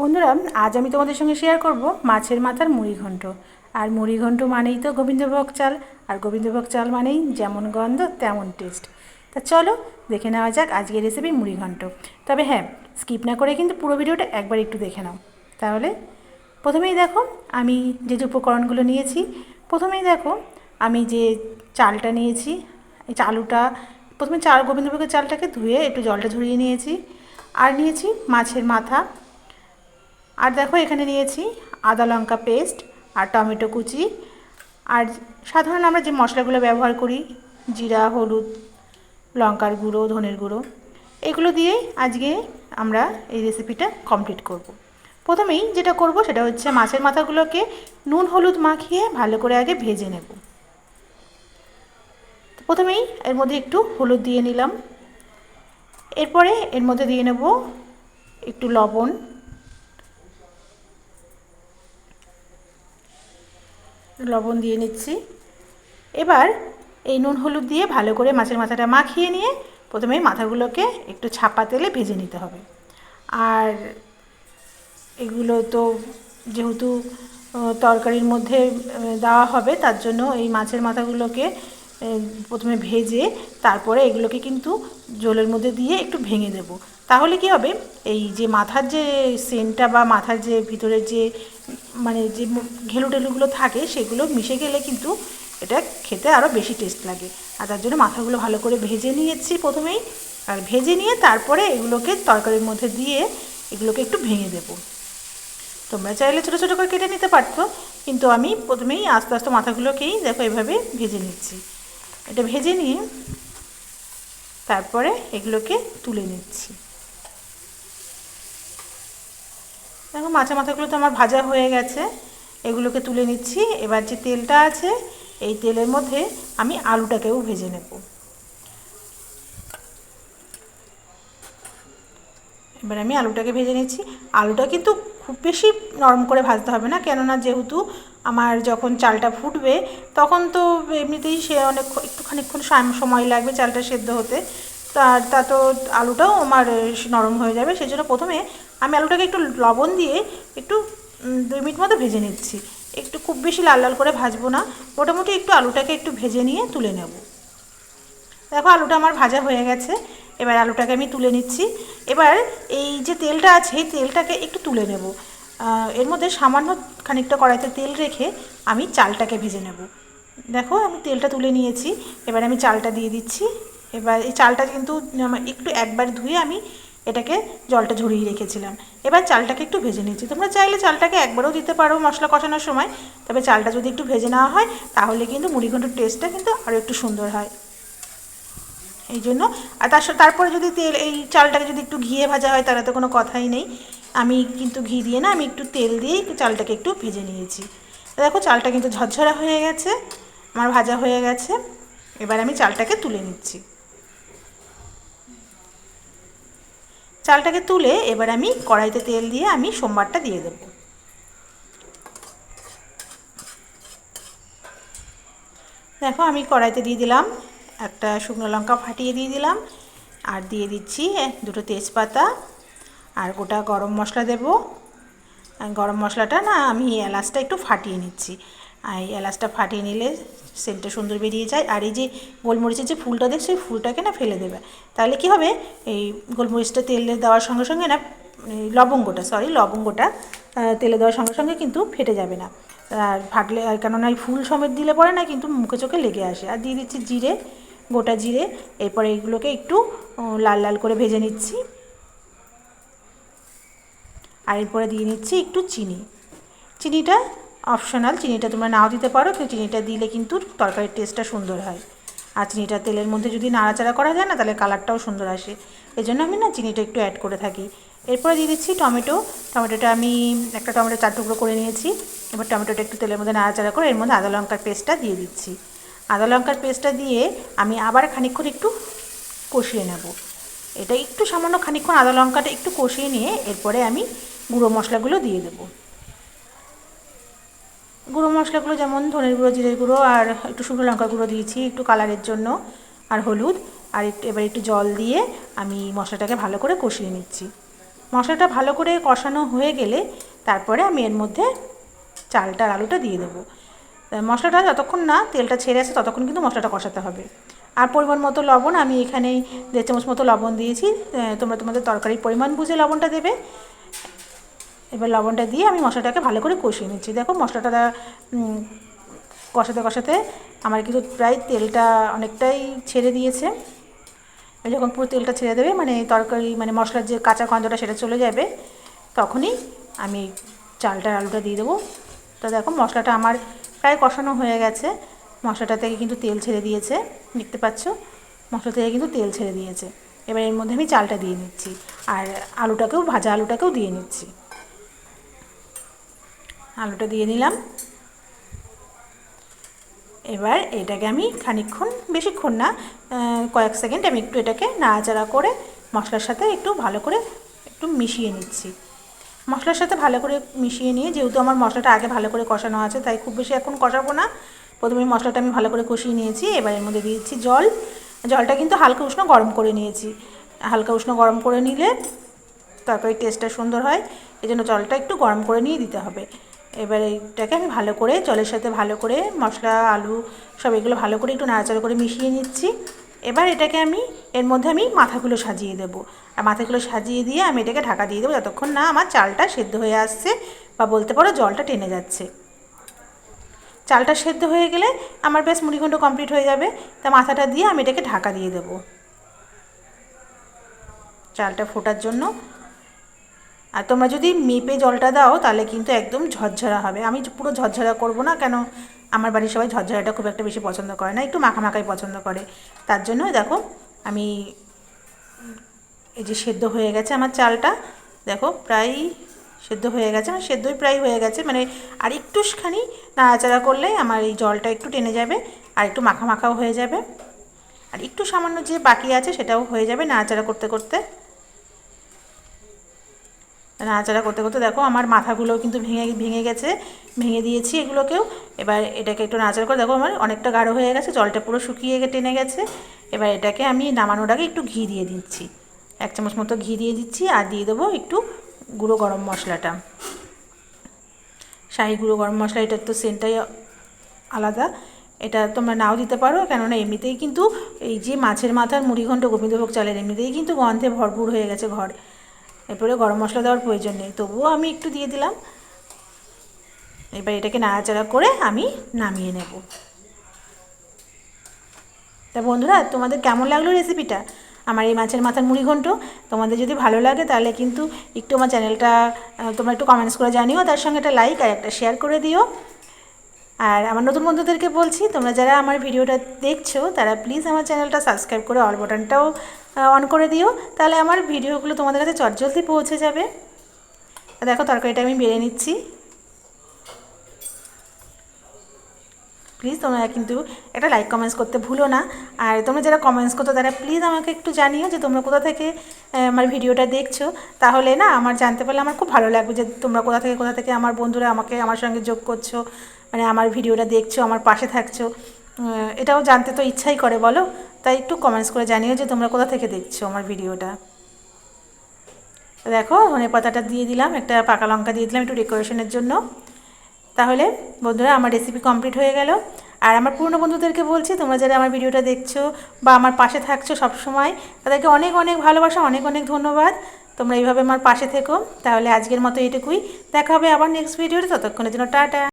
বন্ধুরা, আজ আমি তোমাদের সঙ্গে শেয়ার করব মাছের মাথার মুড়ি ঘন্ট। আর মুড়ি ঘন্ট মানেই তো গোবিন্দভোগ চাল, আর গোবিন্দভোগ চাল মানেই যেমন গন্ধ তেমন টেস্ট তা চলো, দেখে নেওয়া যাক আজকের রেসিপি মুড়ি ঘন্ট। তবে হ্যাঁ স্কিপ না করে কিন্তু পুরো ভিডিওটা একবার একটু দেখে নাও। তাহলে, প্রথমেই দেখো, আমি যে যে উপকরণগুলো নিয়েছি, প্রথমেই দেখো, আমি যে চালটা নিয়েছি, এই চালুটা, প্রথমে চাল, গোবিন্দভোগের চালটাকে ধুয়ে একটু জলটা ঝরিয়ে নিয়েছি। আর নিয়েছি মাছের মাথা আর দেখো এখানে নিয়েছি আদা লঙ্কা পেস্ট আর টমেটো কুচি। আর সাধারণ আমরা যে মশলাগুলো ব্যবহার করি, জিরা, হলুদ, লঙ্কার গুঁড়ো, ধনের গুঁড়ো, এগুলো দিয়েই আজকে আমরা এই রেসিপিটা কমপ্লিট করব। প্রথমেই যেটা করব সেটা হচ্ছে মাছের মাথাগুলোকে নুন হলুদ মাখিয়ে ভালো করে আগে ভেজে নেব। প্রথমেই এর মধ্যে একটু হলুদ দিয়ে নিলাম। এরপরে এর মধ্যে দিয়ে নেব একটু লবণ লবণ দিয়ে নিচ্ছি। এবার এই নুন হলুদ দিয়ে ভালো করে মাছের মাথাটা মাখিয়ে নিয়ে প্রথমে মাথাগুলোকে একটু ছাপা তেলে ভেজে নিতে হবে। আর এগুলো তো যেহেতু তরকারির মধ্যে দেওয়া হবে, তার জন্য এই মাছের মাথাগুলোকে প্রথমে ভেজে তারপরে এগুলোকে কিন্তু জলের মধ্যে দিয়ে একটু ভেঙে দেব। তাহলে কি হবে? এই যে মাথার যে সেন্টটা বা মাথার যে ভিতরের যে মানে যে ঘেলু টেলুগুলো থাকে, সেগুলো মিশে গেলে কিন্তু এটা খেতে আরও বেশি টেস্ট লাগে। আর তার জন্য মাথাগুলো ভালো করে ভেজে নিয়েছি প্রথমেই। আর ভেজে নিয়ে তারপরে এগুলোকে তরকারির মধ্যে দিয়ে এগুলোকে একটু ভেঙে দেবো। তোমরা চাইলে ছোটো ছোটো করে কেটে নিতে পারতো, কিন্তু আমি প্রথমেই আস্তে আস্তে মাথাগুলোকেই দেখো এভাবে ভেজে নিচ্ছি। এটা ভেজে নিয়ে তারপরে এগুলোকে তুলে নিচ্ছি। দেখো মাছা মাথাগুলো তো আমার ভাজা হয়ে গেছে। এগুলোকে তুলে নিচ্ছি। এবার যে তেলটা আছে, এই তেলের মধ্যে আমি আলুটাকেও ভেজে নেব। এবার আমি আলুটাকে ভেজে নিচ্ছি। আলুটা কিন্তু খুব বেশি নরম করে ভাজতে হবে না। কেননা যেহেতু আমার যখন চালটা ফুটবে, তখন তো এমনিতেই সে অনেক একটু খানিক্ষণ সময় লাগবে চালটা সেদ্ধ হতে। তার তা তো আলুটাও আমার নরম হয়ে যাবে, সেই জন্য প্রথমে আমি আলুটাকে একটু লবণ দিয়ে একটু দুই মিনিট মতো ভেজে নিচ্ছি। একটু খুব বেশি লাল লাল করে ভাজবো না, মোটামুটি একটু আলুটাকে একটু ভেজে নিয়ে তুলে নেব। দেখো আলুটা আমার ভাজা হয়ে গেছে, এবার আলুটাকে আমি তুলে নিচ্ছি। এবার এই যে তেলটা আছে এই তেলটাকে একটু তুলে নেব। এর মধ্যে সামান্য খানিকটা কড়াইতে তেল রেখে আমি চালটাকে ভেজে নেব। দেখো, আমি তেলটা তুলে নিয়েছি, এবার আমি চালটা দিয়ে দিচ্ছি। এবার এই চালটা কিন্তু একটু একবার ধুয়ে আমি এটাকে জলটা ঝরিয়ে রেখেছিলাম। এবার চালটাকে একটু ভেজে নিয়েছি তোমরা চাইলে চালটাকে একবারও দিতে পারো মশলা কষানোর সময়, তবে চালটা যদি একটু ভেজে নেওয়া হয়, তাহলে কিন্তু মুড়িঘণ্টর টেস্টটা কিন্তু আরও একটু সুন্দর হয়। এই জন্য, আর তার তারপরে যদি তেল, এই চালটাকে যদি একটু ঘিয়ে ভাজা হয়, তাহলে তো কোনো কথাই নেই। আমি কিন্তু ঘি দিয়ে না আমি একটু তেল দিয়েই চালটাকে একটু ভেজে নিয়েছি। দেখো চালটা কিন্তু ঝরঝরা হয়ে গেছে, আমার ভাজা হয়ে গেছে। এবার আমি চালটাকে তুলে নিচ্ছি। চালটাকে তুলে এবার আমি কড়াইতে তেল দিয়ে আমি সোমবারটা দিয়ে দেব। দেখো আমি কড়াইতে দিয়ে দিলাম একটা শুকনো লঙ্কা ফাটিয়ে দিয়ে দিলাম, আর দিয়ে দিচ্ছি দুটো তেজপাতা আর গোটা গরম মশলা দেব। গরম মশলাটা না আমি এলাচটা একটু ফাটিয়ে নিচ্ছি। আর এই এলাচটা ফাটিয়ে নিলে সেন্টটা সুন্দর বেরিয়ে যায়। আর এই যে গোলমরিচের যে ফুলটা দেখছ ওই ফুলটাকে না ফেলে দেবে। তাহলে কি হবে? এই গোলমরিচটা তেলে দেওয়ার সঙ্গে সঙ্গে না লবঙ্গটা সরি লবঙ্গটা তেলে দেওয়ার সঙ্গে সঙ্গে কিন্তু ফেটে যাবে না। আর ফাটলে, আর কেননা এই ফুল সমেত দিলে পরে না কিন্তু মুখে চোখে লেগে আসে। আর দিয়ে দিচ্ছি জিরে, গোটা জিরে। এরপরে এগুলোকে একটু লাল লাল করে ভেজে নিচ্ছি। আর এরপরে দিয়ে নিচ্ছি একটু চিনি। চিনিটা অপশনাল চিনিটা তোমরা নাও দিতে পারো, কিন্তু চিনিটা দিলে কিন্তু তরকারির টেস্টটা সুন্দর হয়। আর চিনিটা তেলের মধ্যে যদি নাড়াচাড়া করা যায় না, তাহলে কালারটাও সুন্দর আসে। এই জন্য আমি না চিনিটা একটু অ্যাড করে থাকি। এরপরে দিয়ে দিচ্ছি টমেটো। টমেটোটা আমি একটা টমেটো চার টুকরো করে নিয়েছি। এবার টমেটোটা একটু তেলের মধ্যে নাড়াচাড়া করে এর মধ্যে আদা লঙ্কার পেস্টটা দিয়ে দিচ্ছি। আদা লঙ্কার পেস্টটা দিয়ে আমি আবার খানিকক্ষণ একটু কষিয়ে নেব। এটা একটু সামান্য খানিকক্ষণ আদা লঙ্কাটা একটু কষিয়ে নিয়ে এরপরে আমি মশলাগুলো দিয়ে দেবো। গুঁড়ো মশলাগুলো যেমন ধনের গুঁড়ো, জিরের গুঁড়ো আর একটু শুকনো লঙ্কা গুঁড়ো দিয়েছি একটু কালারের জন্য আর হলুদ আর একটু, এবার একটু জল দিয়ে আমি মশলাটাকে ভালো করে কষিয়ে নিচ্ছি। মশলাটা ভালো করে কষানো হয়ে গেলে তারপরে আমি এর মধ্যে চালটা আর আলুটা দিয়ে দেবো। মশলাটা যতক্ষণ না তেলটা ছেড়ে আসে ততক্ষণ কিন্তু মশলাটা কষাতে হবে। আর পরিমাণ মতো লবণ আমি এখানে দেড় চামচ মতো লবণ দিয়েছি। তোমরা তোমাদের তরকারির পরিমাণ বুঝে লবণটা দেবে। এবার লবণটা দিয়ে আমি মশলাটাকে ভালো করে কষিয়ে নিচ্ছি। দেখো মশলাটা কষাতে কষাতে আমার কিন্তু প্রায় তেলটা অনেকটাই ছেড়ে দিয়েছে। যখন পুরো তেলটা ছেড়ে দেবে মানে তরকারি মানে মশলার যে কাঁচা গন্ধটা সেটা চলে যাবে, তখনই আমি চালটা আলুটা দিয়ে দেবো। তো দেখো মশলাটা আমার প্রায় কষানো হয়ে গেছে। মশলাটা থেকে কিন্তু তেল ছেড়ে দিয়েছে, দেখতে পাচ্ছ? মশলা থেকে কিন্তু তেল ছেড়ে দিয়েছে। এবার এর মধ্যে আমি চালটা দিয়ে নিচ্ছি। আর আলুটাকেও, ভাজা আলুটাকেও দিয়ে নিচ্ছি। আলুটা দিয়ে নিলাম এবার এটাকে আমি খানিকক্ষণ, বেশিক্ষণ না কয়েক সেকেন্ড আমি একটু এটাকে নাড়াচাড়া করে মশলার সাথে একটু ভালো করে একটু মিশিয়ে নিচ্ছি। মশলার সাথে ভালো করে মিশিয়ে নিয়ে, যেহেতু আমার মশলাটা আগে ভালো করে কষানো আছে, তাই খুব বেশি এখন কষাবো না। প্রথমে মশলাটা আমি ভালো করে কষিয়ে নিয়েছি, এবার এর মধ্যে দিয়েছি জল। জলটা কিন্তু হালকা উষ্ণ গরম করে নিয়েছি। হালকা উষ্ণ গরম করে নিলে তারপরে টেস্টটা সুন্দর হয়। এই জন্য জলটা একটু গরম করে নিয়ে দিতে হবে। এবার এইটাকে আমি ভালো করে, জলের সাথে ভালো করে মশলা, আলু সব এগুলো ভালো করে একটু নাড়াচাড়া করে মিশিয়ে নিচ্ছি। এবার এটাকে আমি, এর মধ্যে আমি মাথাগুলো সাজিয়ে দেবো। আর মাথাগুলো সাজিয়ে দিয়ে আমি এটাকে ঢাকা দিয়ে দেবো যতক্ষণ না আমার চালটা সেদ্ধ হয়ে আসছে বা বলতে পারো জলটা টেনে যাচ্ছে। চালটা সেদ্ধ হয়ে গেলে আমার বেশ মুড়িঘণ্ট কমপ্লিট হয়ে যাবে। তা মাথাটা দিয়ে আমি এটাকে ঢাকা দিয়ে দেবো। চালটা ফোটার জন্য আর তোমরা যদি মেপে জলটা দাও, তাহলে কিন্তু একদম ঝরঝরা হবে। আমি পুরো ঝরঝরা করব না কেন? আমার বাড়ির সবাই ঝরঝরাটা খুব একটা বেশি পছন্দ করে না, একটু মাখা মাখাই পছন্দ করে। তার জন্য দেখো, আমি এই যে সেদ্ধ হয়ে গেছে আমার চালটা। দেখো, প্রায় সেদ্ধ হয়ে গেছে আমার সেদ্ধই প্রায় হয়ে গেছে। মানে আর একটুখানি নাড়াচাড়া করলে আমার এই জলটা একটু টেনে যাবে আর একটু মাখা মাখাও হয়ে যাবে। আর একটু সামান্য যে বাকি আছে সেটাও হয়ে যাবে নাড়াচাড়া করতে করতে। নাড়াচাড়া করতে করতে দেখো আমার মাথাগুলো কিন্তু ভেঙে ভেঙে গেছে, ভেঙে দিয়েছি এগুলোকেও। এবার এটাকে একটু নাড়াচাড়া করে দেখো আমার অনেকটা গাঢ় হয়ে গেছে, জলটা পুরো শুকিয়ে টেনে গেছে। এবার এটাকে আমি নামানোর আগে একটু ঘি দিয়ে দিচ্ছি। এক চামচ মতো ঘি দিয়ে দিচ্ছি আর দিয়ে দেবো একটু গুঁড়ো গরম মশলাটা। শাহি গুঁড়ো গরম মশলা, এটার তো সেন্টটাই আলাদা। এটা তোমরা নাও দিতে পারো, কেননা এমনিতেই কিন্তু এই যে মাছের মাথার মুড়িঘণ্ট গোবিন্দভোগ চালের এমনিতেই কিন্তু গন্ধে ভরপুর হয়ে গেছে ঘর। এরপরে গরম মশলা দেওয়ার প্রয়োজন নেই। তবুও আমি একটু দিয়ে দিলাম। এবার এটাকে নাড়াচাড়া করে আমি নামিয়ে নেব। তা বন্ধুরা, তোমাদের কেমন লাগল রেসিপিটা? আমার এই মাছের মাথার মুড়ি ঘন্ট। তোমাদের যদি ভালো লাগে তাহলে কিন্তু একটু আমার চ্যানেলটা তোমরা একটু কমেন্টস করে জানিও। তার সঙ্গে একটা লাইক আর একটা শেয়ার করে দিও। আর আমার নতুন বন্ধুদেরকে বলছি, তোমরা যারা আমার ভিডিওটা দেখছ, তারা প্লিজ আমার চ্যানেলটা সাবস্ক্রাইব করে অল বাটনটাও অন করে দিও, তাহলে আমার ভিডিওগুলো তোমাদের কাছে চটজলদি পৌঁছে যাবে। দেখো, তরকারিটা আমি বেড়ে নিচ্ছি। প্লিজ তোমরা কিন্তু একটা লাইক কমেন্টস করতে ভুলো না। আর তোমরা যারা কমেন্টস করতো তারা প্লিজ আমাকে একটু জানিও যে তোমরা কোথা থেকে আমার ভিডিওটা দেখছ। তাহলে না, আমার জানতে পারলে আমার খুব ভালো লাগবে যে তোমরা কোথা থেকে কোথা থেকে আমার বন্ধুরা আমাকে আমার সঙ্গে যোগ করছ মানে আমার ভিডিওটা দেখছ, আমার পাশে থাকছো। এটাও জানতে তো ইচ্ছাই করে, বলো? তাই একটু কমেন্টস করে জানিও যে তোমরা কোথা থেকে দেখছ আমার ভিডিওটা দেখো, ধনে পাতাটা দিয়ে দিলাম, একটা পাকা লঙ্কা দিয়ে দিলাম একটু ডেকোরেশনের জন্য। তাহলে বন্ধুরা আমার রেসিপি কমপ্লিট হয়ে গেল। আর আমার পুরনো বন্ধুদেরকে বলছি, তোমরা যারা আমার ভিডিওটা দেখছ বা আমার পাশে থাকছো সব সময় তাদেরকে অনেক অনেক ভালোবাসা, অনেক অনেক ধন্যবাদ। তোমরা এইভাবে আমার পাশে থেকো। তাহলে আজকের মতো এটুকুই দেখা হবে আবার নেক্সট ভিডিওতে ততক্ষণের জন্য টাটা।